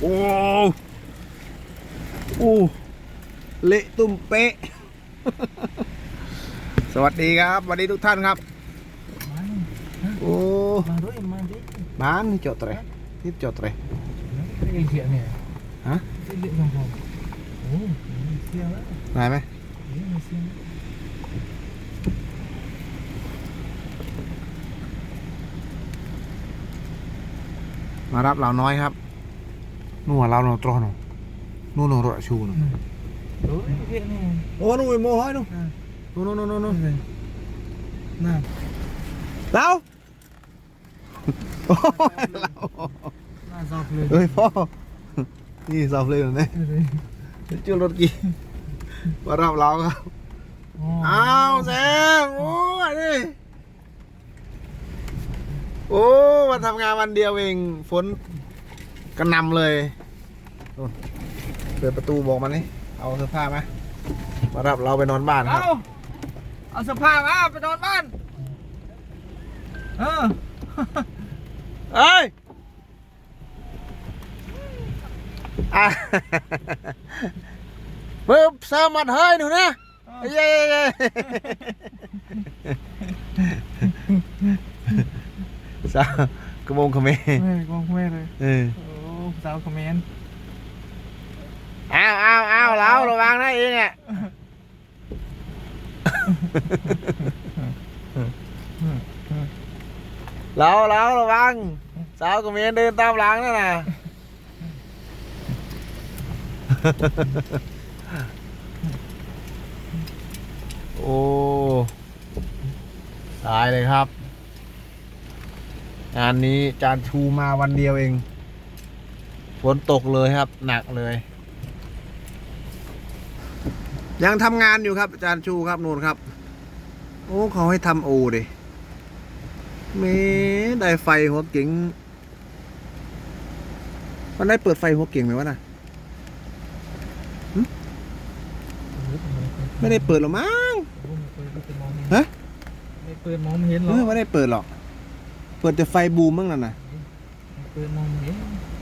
โอ้โอ้เละตุ้มเป๊ะ สวัสดีครับสวัสดีทุกท่านครับ โอ้มาด้วยมาดิบ้านนี่จดเลยนี่จดเลยไอ้เหี้ยเนี่ยฮะไอ้เหี้ยของผมโอ้ยเสียแล้วได้ไหมมารับเราน้อยครับ นู่นเราเราตรอนนู่นนู่นรถชูนู่น โอ้ยไอ้เหี้ยเนี่ย โอ้นู่นโมห้อยนู่นนู่นนู่นนู่นนู่น น่า เราโอ้ยเรา น่าซอกเลย เฮ้ยพ่อนี่สอบเลยเหรอเนี่ย เฮ้ย จุดรถกี่มารับเราครับ โอ้ อ้าวแซมโอ้ยนี่โอ้มาทำงานวันเดียวเองฝนกระหนำเลยนู่น เปิดประตูบอกมันนี่เอาเสื้อผ้ามามารับเราไปนอนบ้านครับเอาเอาสภาพมาไปนอนบ้าน เออ เอ้ยอะปึ๊บเซอร์มัดเฮ้ยหนูนะเย้เย้สาวกระโมงขมิ้นเฮ้ยกองแม่เลยเออ โอ้สาวคอมเมนต์อ้าว อ้าวอ้าวเราระวังนะเองอะเราเราระวัง สาวกระเมียนเดินตามหลังนั่นน่ะ โอ้ตายเลยครับ งานนี้จานชูมาวันเดียวเอง ฝนตกเลยครับ หนักเลย ยังทำงานอยู่ครับอาจารย์ชูครับนู่นครับ โอ้เขาให้ทำโอดิเมได้ไฟหัวเก๋งมันได้เปิดไฟหัวเก๋งไหมวะน่ะไม่ได้เปิดหรอมั้งฮะไม่เปิดมองไม่เห็นหรเอออไม่ได้เปิดหรอก เปิดแต่ไฟบูมมั้งนั่นน่ะเปิดมองไม่เห็น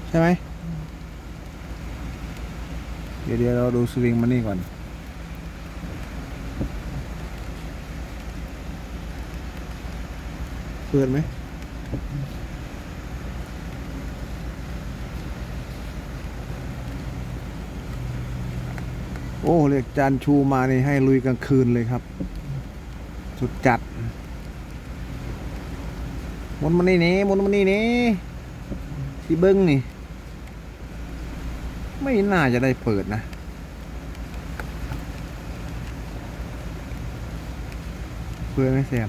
ใช่ไหมเดี๋ยวเดี๋ยวเราดูสวิงมันนี่ก่อน เปิดไหมโอ้เรียกจานชูมานี่ให้ลุยกลางคืนเลยครับ สุดจัดมุนมานี่นี่มุนมานี่นี่ที่เบิ้งนี่ ไม่น่าจะได้เปิดนะ เปิดไหมแซม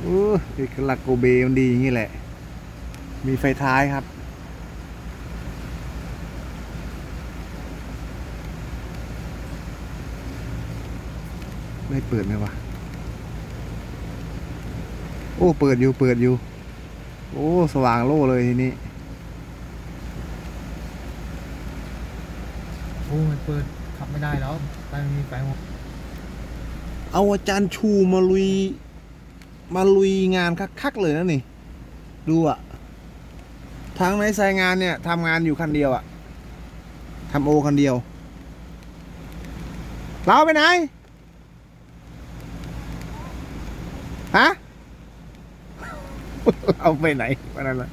โอ้เอกลักษณ์โกเบมันดีอย่างนี้แหละ มีไฟท้ายครับไม่เปิดไหมวะ โอ้ เปิดอยู่ เปิดอยู่ โอ้ สว่างโล่เลยทีนี้ โอ้ยเปิดขับไม่ได้แล้วไปมีไฟหมด เอาอาจารย์ชูมาลุย มาลุยงานคักๆเลยนะนี่ ดูอะทางในสายงานเนี่ยทำงานอยู่คันเดียวอะทำโอคันเดียว เราไปไหน ฮะ เราไปไหนวันนั้นละ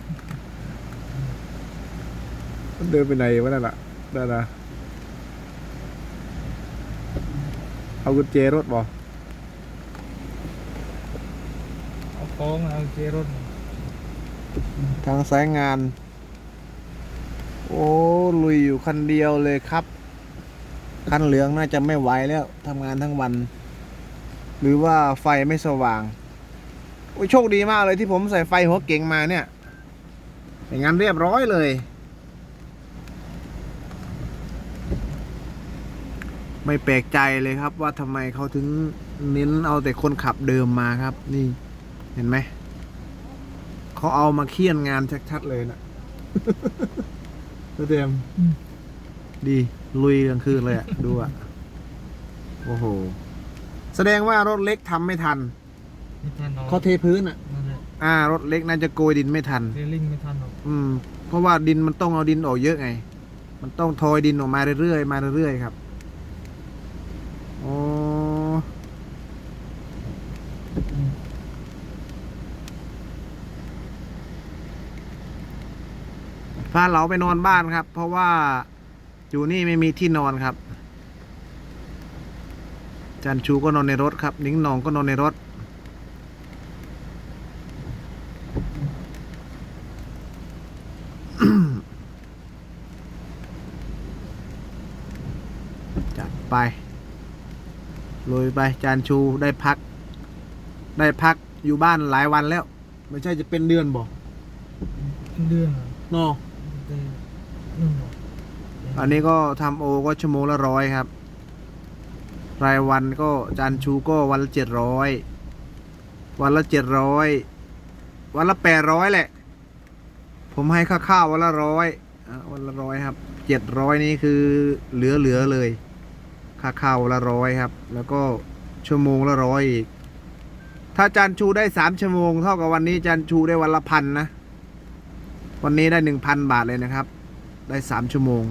มันเดินไปไหนวันนั้นละนั่นนะเอากุญแจรถบอ เอา โค้งเอาเจรถทางสายงาน โอ้ลุยอยู่คันเดียวเลยครับ คันเหลืองน่าจะไม่ไหวแล้วทำงานทั้งวัน หรือว่าไฟไม่สว่าง โอ้ยโชคดีมากเลยที่ผมใส่ไฟหัวเก่งมาเนี่ยอย่างนั้นเรียบร้อยเลย ไม่แปลกใจเลยครับว่าทำไมเขาถึงเน้นเอาแต่คนขับเดิมมาครับ นี่ เห็นไหม เขาเอามาเคี่ยนงานชัดๆเลยนะเต็มดี ลุยกลางคืนเลยอะดูอะโอ้โห แสดงว่ารถเล็กทำไม่ทัน ไม่ทันหรอกเขาเทพื้นอะนั่นแหละอ่ารถเล็กน่าจะโกยดินไม่ทัน เรลลิงไม่ทันหรอกอืม เพราะว่าดินมันต้องเอาดินออกเยอะไง มันต้องทอยดินออกมาเรื่อยๆ มาเรื่อยๆครับ พาเราไปนอนบ้านครับ เพราะว่าอยู่นี่ไม่มีที่นอนครับ จันชูก็นอนในรถครับ นิ้งหนองก็นอนในรถ จัดไปลุยไปจานชูได้พัก ได้พักอยู่บ้านหลายวันแล้ว ไม่ใช่จะเป็นเดือนบอกเดือนเหรอโนเดือนนู่นเหรอ อันนี้ก็ทำโอก็ชั่วโมงละร้อยครับ รายวันก็จานชูก็วันละเจ็ดร้อยวันละเจ็ดร้อยวันละแปดร้อยแหละ ผมให้ค่าข้าววันละร้อยวันละร้อยครับเจ็ดร้อยนี้คือเหลือเหลือๆเลย ค่าข้าววันละร้อยครับ แล้วก็ชั่วโมงละร้อยอีก ถ้าจานชูได้สามชั่วโมง เท่ากับวันนี้จานชูได้วันละพันนะ วันนี้ได้หนึ่งพันบาทเลยนะครับ ได้สามชั่วโมง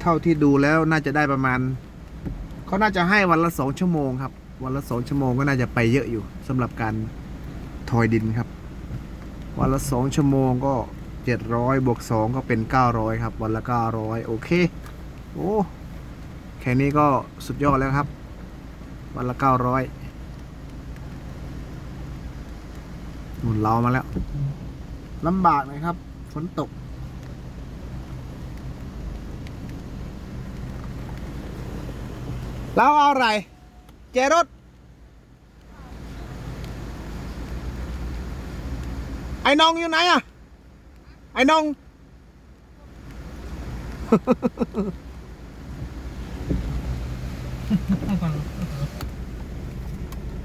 เท่าที่ดูแล้วน่าจะได้ประมาณ เขาน่าจะให้วันละสองชั่วโมงครับ วันละสองชั่วโมงก็น่าจะไปเยอะอยู่สำหรับการทอยดินครับ วันละสองชั่วโมงก็เจ็ดร้อยบวกสองก็เป็นเก้าร้อยครับ วันละเก้าร้อยโอเค โอ้แค่นี้ก็สุดยอดแล้วครับ วันละเก้าร้อยหมุนเรามาแล้ว ลำบากหน่อยครับฝนตก แล้วเอาอะไร เจรถไอ้น้องอยู่ไหนอะ ไอ้น้อง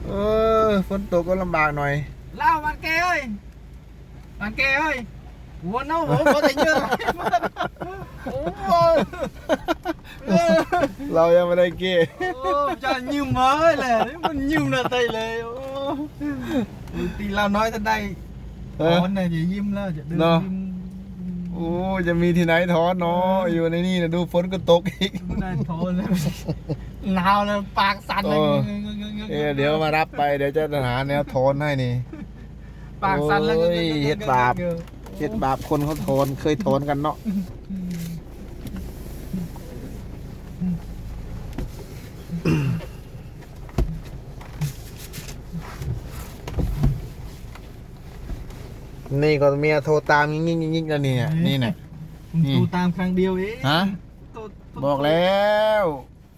เออฝนตกก็ลำบากหน่อย เล่ามันแกเอ้ย มันแกเอ้ยหัวเน่าหัวหัวแต่เยอะโอ้ยเออเรายังไม่ได้เก้โอ้จะยืมเอ้ยเลยมันยืมนะเตยเลยโอ้ตีเราน้อยจะได้เอถออนนะอย่ายิ้มแล้วจะเดินเนอะยิ้มโอ้จะมีที่ไหนทอนเนาะอยู่ในนี่นะดูฝนก็ตกอีกไม่ได้ถอนแล้วหนาวแล้วปากสั่นเลยเออเอ้ยเดี๋ยวมารับไปเดี๋ยวจะหาแนวทอนให้นี่ ปากสั่นแล้วโอ้ยเฮ็ดบาปเฮ็ดบาปคนเขาทอนเคยทอนกันเนาะนี่ก็เมียโทรตามยิ่งยิ่งยิ่งแล้วนี่เนี่ยนี่เนี่ยผมนี่ดูตามครั้งเดียวเองฮะโทรโทรบอกแล้ว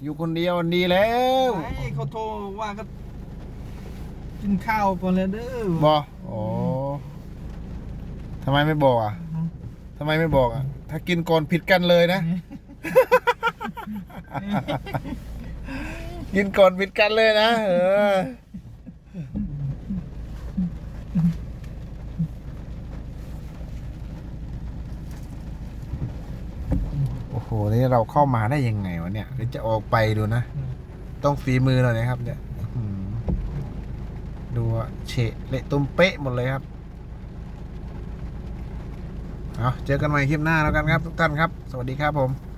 อยู่คนเดียวมันดีแล้ว ไอ้เขาโทรว่าก็กินข้าวก่อนเลยเด้อบอกโอ้ทำไมไม่บอกอะทำไมไม่บอกอะ ถ้ากินก่อนผิดกันเลยนะ กินก่อนผิดกันเลยนะ เออ โอ้โห นี่เราเข้ามาได้ยังไงวะเนี่ยเดี๋ยวจะออกไปดูนะ ต้องฝีมือเราเลยครับเนี่ย ดูเฉะเละตุ้มเป๊ะหมดเลยครับเอาเจอกันใหม่คลิปหน้าแล้วกันครับ ทุกท่านครับ สวัสดีครับผม